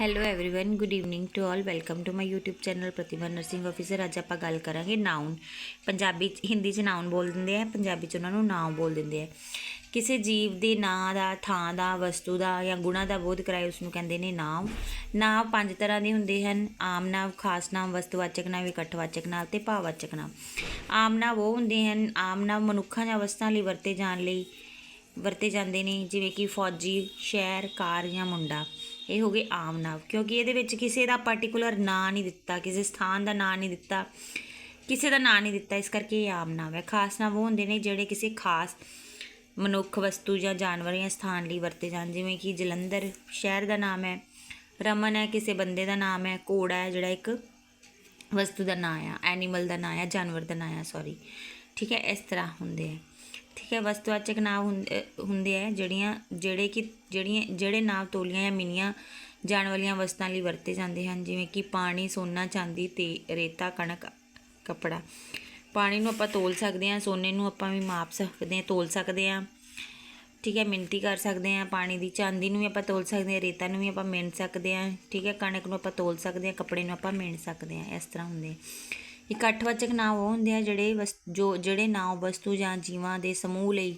hello everyone good evening to all welcome to my YouTube channel Pratibha nursing officer ਅੱਜ ਆਪਾਂ ਗੱਲ ਕਰਾਂਗੇ noun Punjabi ਚ ਹਿੰਦੀ ਚ ਨਾਉਨ ਬੋਲ ਦਿੰਦੇ ਆ ਪੰਜਾਬੀ ਚ ਉਹਨਾਂ ਨੂੰ ਨਾਮ ਬੋਲ ਦਿੰਦੇ ਆ ਕਿਸੇ ਜੀਵ ਦੇ ਨਾਂ ਦਾ ਥਾਂ ਦਾ ਵਸਤੂ ਦਾ ਜਾਂ ਗੁਣਾ ਦਾ ਬੋਧ ਕਰਾਏ ਉਸ ਨੂੰ ਕਹਿੰਦੇ ਨੇ ਨਾਮ ਨਾਮ ਪੰਜ ਤਰ੍ਹਾਂ ਦੇ ਹੁੰਦੇ ਹਨ ਆਮ ਨਾਮ ਖਾਸ ਨਾਮ ਵਸਤੂਵਾਚਕ ਨਾਮ ਇਕੱਠਵਾਚਕ ਨਾਮ ਤੇ ਭਾਵਵਾਚਕ ਨਾਮ ਆਮ ਨਾਮ ਉਹ ਹੁੰਦੇ ਹਨ ਆਮ ਨਾਮ ਮਨੁੱਖਾਂ ਜਾਂ ਵਸਤਾਂ ਲਈ ਵਰਤੇ ਜਾਣ ਲਈ ਵਰਤੇ ਜਾਂਦੇ ਨੇ ਜਿਵੇਂ ਕਿ ਫੌਜੀ ਸ਼ਹਿਰ ਕਾਰ ਜਾਂ ਮੁੰਡਾ ਇਹ ਹੋ ਗਏ ਆਮ ਨਾਮ, ਕਿਉਂਕਿ ਇਹਦੇ ਵਿੱਚ ਕਿਸੇ ਦਾ ਪਾਰਟਿਕੂਲਰ ਨਾਂ ਨਹੀਂ ਦਿੱਤਾ, ਕਿਸੇ ਸਥਾਨ ਦਾ ਨਾਂ ਨਹੀਂ ਦਿੱਤਾ, ਕਿਸੇ ਦਾ ਨਾਂ ਨਹੀਂ ਦਿੱਤਾ, ਇਸ ਕਰਕੇ ਇਹ ਆਮ ਨਾਮ ਹੈ। ਖਾਸ ਨਾਮ ਉਹ ਹੁੰਦੇ ਨੇ ਜਿਹੜੇ ਕਿਸੇ ਖਾਸ ਮਨੁੱਖ ਵਸਤੂ ਜਾਂ ਜਾਨਵਰ ਜਾਂ ਸਥਾਨ ਲਈ ਵਰਤੇ ਜਾਣ, ਜਿਵੇਂ ਕਿ ਜਲੰਧਰ ਸ਼ਹਿਰ ਦਾ ਨਾਮ ਹੈ, ਰਮਨ ਹੈ, ਕਿਸੇ ਬੰਦੇ ਦਾ ਨਾਮ ਹੈ, ਘੋੜਾ ਹੈ, ਜਿਹੜਾ ਇੱਕ ਵਸਤੂ ਦਾ ਨਾਂ ਆ ਐਨੀਮਲ ਦਾ ਨਾਂ ਆ, ਜਾਨਵਰ ਦਾ ਨਾਂ ਆ ਸੌਰੀ ਠੀਕ ਹੈ, ਇਸ ਤਰ੍ਹਾਂ ਹੁੰਦੇ ਆ। ਠੀਕ ਹੈ ਵਸਤੂਵਾਚਕ ਨਾਮ ਹੁੰਦੇ ਹੁੰਦੇ ਆ, ਜਿਹੜੀਆਂ, ਜਿਹੜੇ ਕਿ, ਜਿਹੜੀਆਂ, ਜਿਹੜੇ ਨਾਮ ਤੋਲੀਆਂ ਜਾਂ ਮਿਨੀਆਂ ਜਾਣ ਵਾਲੀਆਂ ਵਸਤਾਂ ਲਈ ਵਰਤੇ ਜਾਂਦੇ ਹਨ, ਜਿਵੇਂ ਕਿ ਪਾਣੀ, ਸੋਨਾ, ਚਾਂਦੀ ਤੇ ਰੇਤਾ, ਕਣਕ, ਕਪੜਾ। ਪਾਣੀ ਨੂੰ ਆਪਾਂ ਤੋਲ ਸਕਦੇ ਹਾਂ, ਸੋਨੇ ਨੂੰ ਆਪਾਂ ਵੀ ਮਾਪ ਸਕਦੇ ਹਾਂ, ਤੋਲ ਸਕਦੇ ਹਾਂ, ਠੀਕ ਹੈ ਮਿਣਤੀ ਕਰ ਸਕਦੇ ਹਾਂ, ਪਾਣੀ ਦੀ, ਚਾਂਦੀ ਨੂੰ ਵੀ ਆਪਾਂ ਤੋਲ ਸਕਦੇ ਹਾਂ, ਰੇਤਾ ਨੂੰ ਵੀ ਆਪਾਂ ਮਿਣ ਸਕਦੇ ਹਾਂ, ਠੀਕ ਹੈ, ਕਣਕ ਨੂੰ ਆਪਾਂ ਤੋਲ ਸਕਦੇ ਹਾਂ, ਕੱਪੜੇ ਨੂੰ ਆਪਾਂ ਮਿਣ ਸਕਦੇ ਹਾਂ, ਇਸ ਤਰ੍ਹਾਂ ਹੁੰਦੇ ਇਕੱਠਵਾਚਕ ਨਾਮ ਉਹ ਹੁੰਦੇ ਆ ਜਿਹੜੇ ਵਸ, ਜੋ, ਜਿਹੜੇ ਨਾਮ ਵਸਤੂ ਜਾਂ ਜੀਵਾਂ ਦੇ ਸਮੂਹ ਲਈ,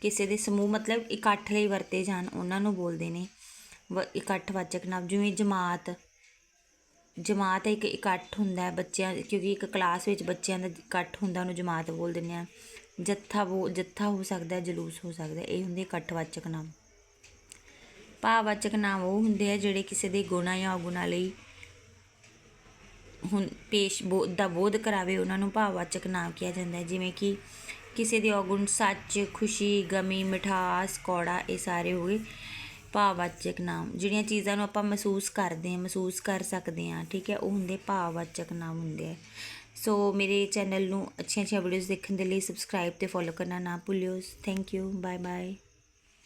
ਕਿਸੇ ਦੇ ਸਮੂਹ ਮਤਲਬ ਇਕੱਠ ਲਈ ਵਰਤੇ ਜਾਣ, ਉਹਨਾਂ ਨੂੰ ਬੋਲਦੇ ਨੇ। ਵ- ਇਕੱਠਵਾਚਕ ਨਾਮ ਜਿਵੇਂ ਜਮਾਤ ਜਮਾਤ ਇੱਕ ਇਕੱਠ ਹੁੰਦਾ ਹੈ ਬੱਚਿਆਂ, ਕਿਉਂਕਿ ਇੱਕ ਕਲਾਸ ਵਿੱਚ ਬੱਚਿਆਂ ਦਾ ਇਕੱਠ ਹੁੰਦਾ, ਉਹਨੂੰ ਜਮਾਤ ਬੋਲ ਦਿੰਦੇ ਆ ਜੱਥਾ ਉਹ ਜੱਥਾ ਹੋ ਸਕਦਾ ਹੈ ਜਲੂਸ ਹੋ ਸਕਦਾ ਹੈ ਇਹ ਹੁੰਦੇ ਇਕੱਠਵਾਚਕ ਨਾਮ ਭਾਵਵਾਚਕ ਨਾਮ ਉਹ ਹੁੰਦੇ ਆ ਜਿਹੜੇ ਕਿਸੇ ਦੇ ਗੁਣਾ ਜਾਂ ਔਗੁਣਾ ਲਈ ਹੁਣ ਪੇਸ਼ ਬੋ, ਦਾ ਬੋਧ ਕਰਾਵੇ ਉਹਨਾਂ ਨੂੰ ਭਾਵਵਾਚਕ ਨਾਮ ਕਿਹਾ ਜਾਂਦਾ ਹੈ, ਜਿਵੇਂ ਕਿ ਕਿਸੇ ਦੇ ਔਗੁਣ ਸੱਚ, ਖੁਸ਼ੀ, ਗਮੀ, ਮਿਠਾਸ, ਕੌੜਾ, ਇਹ ਸਾਰੇ ਹੋ ਗਏ ਭਾਵਵਾਚਕ ਨਾਮ। ਜਿਹੜੀਆਂ ਚੀਜ਼ਾਂ ਨੂੰ ਆਪਾਂ ਮਹਿਸੂਸ ਕਰਦੇ ਹਾਂ, ਮਹਿਸੂਸ ਕਰ ਸਕਦੇ ਹਾਂ, ਠੀਕ ਹੈ, ਉਹ ਹੁੰਦੇ ਭਾਵਵਾਚਕ ਨਾਮ ਹੁੰਦੇ ਆ। ਸੋ ਮੇਰੇ ਚੈਨਲ ਨੂੰ ਅੱਛੀਆਂ ਅੱਛੀਆਂ ਵੀਡੀਓਜ਼ ਦੇਖਣ ਦੇ ਲਈ ਸਬਸਕ੍ਰਾਈਬ ਤੇ ਫੋਲੋ ਕਰਨਾ ਨਾ ਭੁੱਲਿਓ। Thank you bye bye